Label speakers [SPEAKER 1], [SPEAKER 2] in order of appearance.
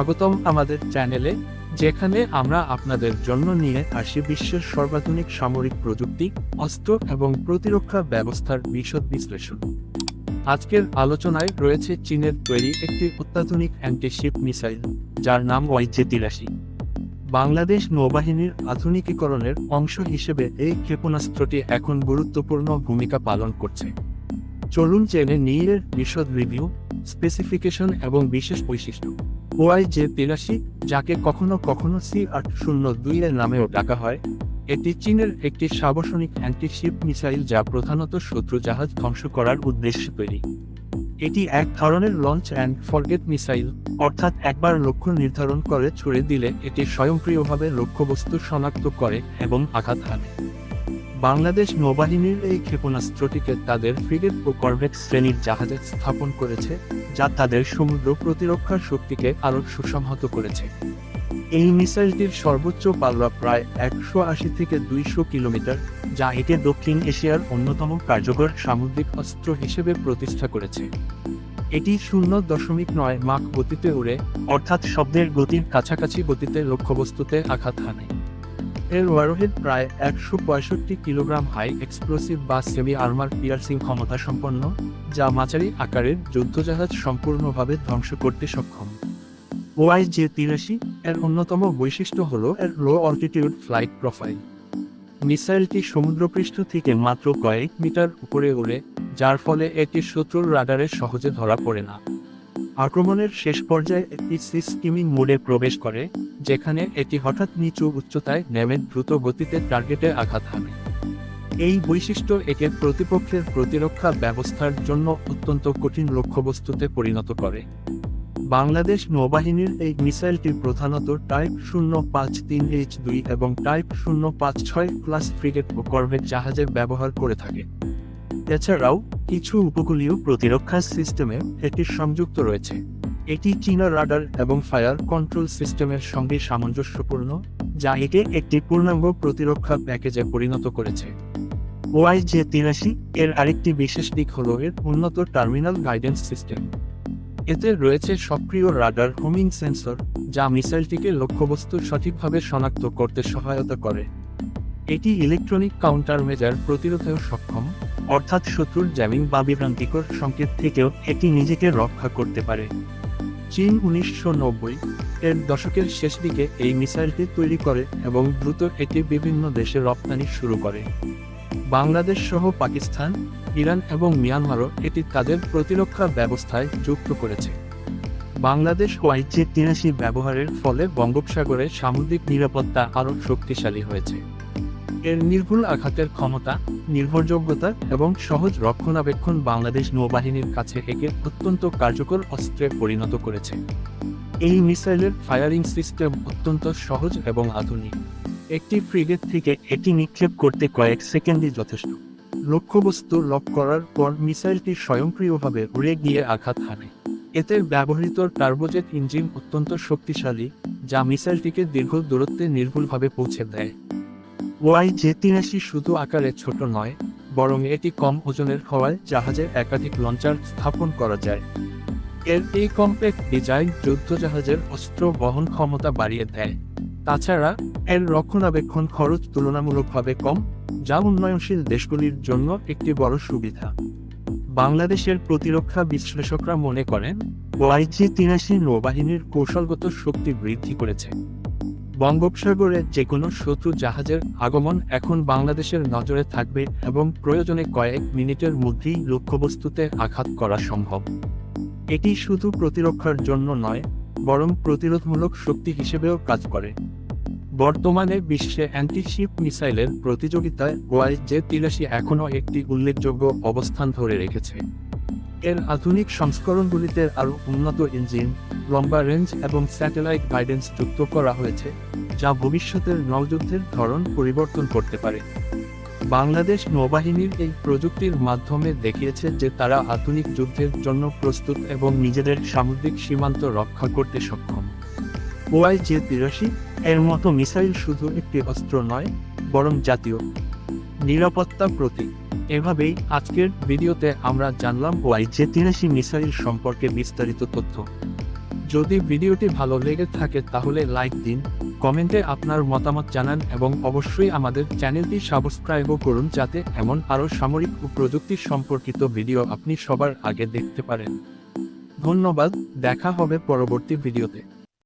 [SPEAKER 1] স্বাগতম আমাদের চ্যানেলে, যেখানে আমরা আপনাদের জন্য নিয়ে আসি বিশ্বের সর্বাধুনিক সামরিক প্রযুক্তি, অস্ত্র এবং প্রতিরক্ষা ব্যবস্থার বিশদ বিশ্লেষণ। আজকের আলোচনায় রয়েছে চীনের তৈরি একটি অত্যাধুনিক অ্যান্টিশিপ মিসাইল যার নাম ওয়াইজে তিরাশি। বাংলাদেশ নৌবাহিনীর আধুনিকীকরণের অংশ হিসেবে এই ক্ষেপণাস্ত্রটি এখন গুরুত্বপূর্ণ ভূমিকা পালন করছে। চলুন জেনে নিয়ে বিশদ রিভিউ স্পেসিফিকেশন এবং বিশেষ বৈশিষ্ট্য। ওয়াই জে তিরাশি যাকে কখনো কখনো সি আট শূন্য দুই এর নামেও ডাকা হয়, এটি চীনের একটি সাবসনিক অ্যান্টিশিপ মিসাইল যা প্রধানত শত্রু জাহাজ ধ্বংস করার উদ্দেশ্যে তৈরি। এটি এক ধরনের লঞ্চ অ্যান্ড ফরগেট মিসাইল অর্থাৎ একবার লক্ষ্য নির্ধারণ করে ছুড়ে দিলে এটি স্বয়ংক্রিয়ভাবে লক্ষ্যবস্তু শনাক্ত করে এবং আঘাত হানে। বাংলাদেশ নৌবাহিনীর এই ক্ষেপণাস্ত্রটিকে তাদের ফ্রিগেট ও করভেট শ্রেণির জাহাজে স্থাপন করেছে, যা তাদের সমুদ্র প্রতিরক্ষার শক্তিকে আরও সুসংহত করেছে। এই মিসাইলটির সর্বোচ্চ পাল্লা প্রায় একশো আশি থেকে দুইশো কিলোমিটার, যা একে দক্ষিণ এশিয়ার অন্যতম কার্যকর সামুদ্রিক অস্ত্র হিসেবে প্রতিষ্ঠা করেছে। এটি শূন্য দশমিক নয় মাক গতিতে উড়ে, অর্থাৎ শব্দের গতির কাছাকাছি গতিতে লক্ষ্যবস্তুতে আঘাত হানে। এর ওয়ারহেড প্রায় একশো পঁয়ষট্টি কিলোগ্রাম হাই এক্সপ্লোসিভ বা সেমি আর্মার পিয়ার্সিং ক্ষমতা সম্পন্ন, যা মাঝারি আকারের যুদ্ধজাহাজ সম্পূর্ণভাবে ধ্বংস করতে সক্ষম। ওয়াই জে তিরাশি এর অন্যতম বৈশিষ্ট্য হল এর লো অল্টিটিউড ফ্লাইট প্রোফাইল মিসাইলটি সমুদ্রপৃষ্ঠ থেকে মাত্র কয়েক মিটার উপরে ওড়ে, যার ফলে এটি শত্রুর রাডারে সহজে ধরা পড়ে না। আক্রমণের শেষ পর্যায়ে একটি সিস্কিমিং মোডে প্রবেশ করে যেখানে এটি হঠাৎ নিচু উচ্চতায় নেমে দ্রুত গতিতে টার্গেটে আঘাত হানে। এই বৈশিষ্ট্য একে প্রতিপক্ষের প্রতিরক্ষা ব্যবস্থার জন্য অত্যন্ত কঠিন লক্ষ্যবস্তুতে পরিণত করে। বাংলাদেশ নৌবাহিনীর এই মিসাইলটি প্রধানত টাইপ শূন্য পাঁচ তিন এইচ দুই এবং টাইপ শূন্য পাঁচ ছয় ক্লাস ফ্রিগেট করভেট জাহাজে ব্যবহার করে থাকে। এছাড়াও, কিছু উপকূলীয় প্রতিরক্ষা সিস্টেমে এটি সংযুক্ত রয়েছে। এটি চীনা রাডার এবং ফায়ার কন্ট্রোল সিস্টেমের সঙ্গে সামঞ্জস্যপূর্ণ, যা একে একটি পূর্ণাঙ্গ প্রতিরক্ষা প্যাকেজে পরিণত করেছে। ওয়াই জে তিরাশি এর আরেকটি বিশেষ দিক হল এর উন্নত টার্মিনাল গাইডেন্স সিস্টেম। এতে রয়েছে সক্রিয় রাডার হোমিং সেন্সর, যা মিসাইলটিকে লক্ষ্যবস্তু সঠিকভাবে শনাক্ত করতে সহায়তা করে। এটি ইলেকট্রনিক কাউন্টার মেজার প্রতিরোধেও সক্ষম, অর্থাৎ শত্রুর জ্যামিং বা বিভ্রান্তিকর সংকেত থেকেও এটি নিজেকে রক্ষা করতে পারে। চীন উনিশশো নব্বই এর দশকের শেষ দিকে এই মিসাইলটি তৈরি করে এবং দ্রুত এটি বিভিন্ন দেশে রপ্তানি শুরু করে। বাংলাদেশ সহ পাকিস্তান, ইরান এবং মিয়ানমারও এটি তাদের প্রতিরক্ষা ব্যবস্থায় যুক্ত করেছে। বাংলাদেশ ওয়াইজে তিরাশি ব্যবহারের ফলে বঙ্গোপসাগরে সামুদ্রিক নিরাপত্তা আরও শক্তিশালী হয়েছে। এর নির্ভুল আঘাতের ক্ষমতা, নির্ভরযোগ্যতা এবং সহজ রক্ষণাবেক্ষণ বাংলাদেশ নৌবাহিনীর কাছে একে অত্যন্ত কার্যকর অস্ত্রে পরিণত করেছে। এই মিসাইলের ফায়ারিং সিস্টেম অত্যন্ত সহজ এবং আধুনিক। একটি ফ্রিগেট থেকে এটি নিক্ষেপ করতে কয়েক সেকেন্ডই যথেষ্ট। লক্ষ্যবস্তু লক করার পর মিসাইলটি স্বয়ংক্রিয়ভাবে উড়ে গিয়ে আঘাত হানে। এতে ব্যবহৃত টার্বোজেট ইঞ্জিন অত্যন্ত শক্তিশালী, যা মিসাইলটিকে দীর্ঘ দূরত্বে নির্ভুলভাবে পৌঁছে দেয়। ওয়াই জে তিরাশি শুধু আকারে ছোট নয়, বরং এটি কম ওজনের হওয়ায় জাহাজে একাধিক লঞ্চার স্থাপন করা যায়। এর এই কমপ্লেক্ট ডিজাইন যুদ্ধজাহাজের অস্ত্র বহন ক্ষমতা বাড়িয়ে দেয়। তাছাড়া, এর রক্ষণাবেক্ষণ খরচ তুলনামূলকভাবে কম, যা উন্নয়নশীল দেশগুলির জন্য একটি বড় সুবিধা। বাংলাদেশের প্রতিরক্ষা বিশ্লেষকরা মনে করেন ওয়াইজি তিরাশি নৌবাহিনীর কৌশলগত শক্তি বৃদ্ধি করেছে। বঙ্গোপসাগরে যে কোনো শত্রু জাহাজের আগমন এখন বাংলাদেশের নজরে থাকবে এবং প্রয়োজনে কয়েক মিনিটের মধ্যেই লক্ষ্যবস্তুতে আঘাত করা সম্ভব। এটি শুধু প্রতিরক্ষার জন্য নয়, বরং প্রতিরোধমূলক শক্তি হিসেবেও কাজ করে। বর্তমানে বিশ্বে অ্যান্টিশিপ মিসাইলের প্রতিযোগিতায় ওয়াই জে তিরাশি এখনও একটি উল্লেখযোগ্য অবস্থান ধরে রেখেছে। এর আধুনিক সংস্করণগুলিতে আরও উন্নত ইঞ্জিন, লম্বা রেঞ্জ এবং স্যাটেলাইট গাইডেন্স যুক্ত করা হয়েছে, যা ভবিষ্যতের নৌযুদ্ধের ধরন পরিবর্তন করতে পারে। বাংলাদেশ নৌবাহিনীর এই প্রযুক্তির মাধ্যমে দেখিয়েছে যে তারা আধুনিক যুদ্ধের জন্য প্রস্তুত এবং নিজেদের সামুদ্রিক সীমান্ত রক্ষা করতে সক্ষম। ওয়াই জে তিরাশি এর মতো মিসাইল শুধু একটি অস্ত্র নয়, বরং জাতীয় নিরাপত্তা প্রতীক। এভাবেই আজকের ভিডিওতে আমরা জানলাম ওয়াই জে তিরাশি মিসাইল সম্পর্কে বিস্তারিত তথ্য। যদি ভিডিওটি ভালো লেগে থাকে তাহলে লাইক দিন, কমেন্টে আপনার মতামত জানান এবং অবশ্যই আমাদের চ্যানেলটি সাবস্ক্রাইবও করুন যাতে এমন আরও সামরিক ও প্রযুক্তি সম্পর্কিত ভিডিও আপনি সবার আগে দেখতে পারেন। ধন্যবাদ, দেখা হবে পরবর্তী ভিডিওতে।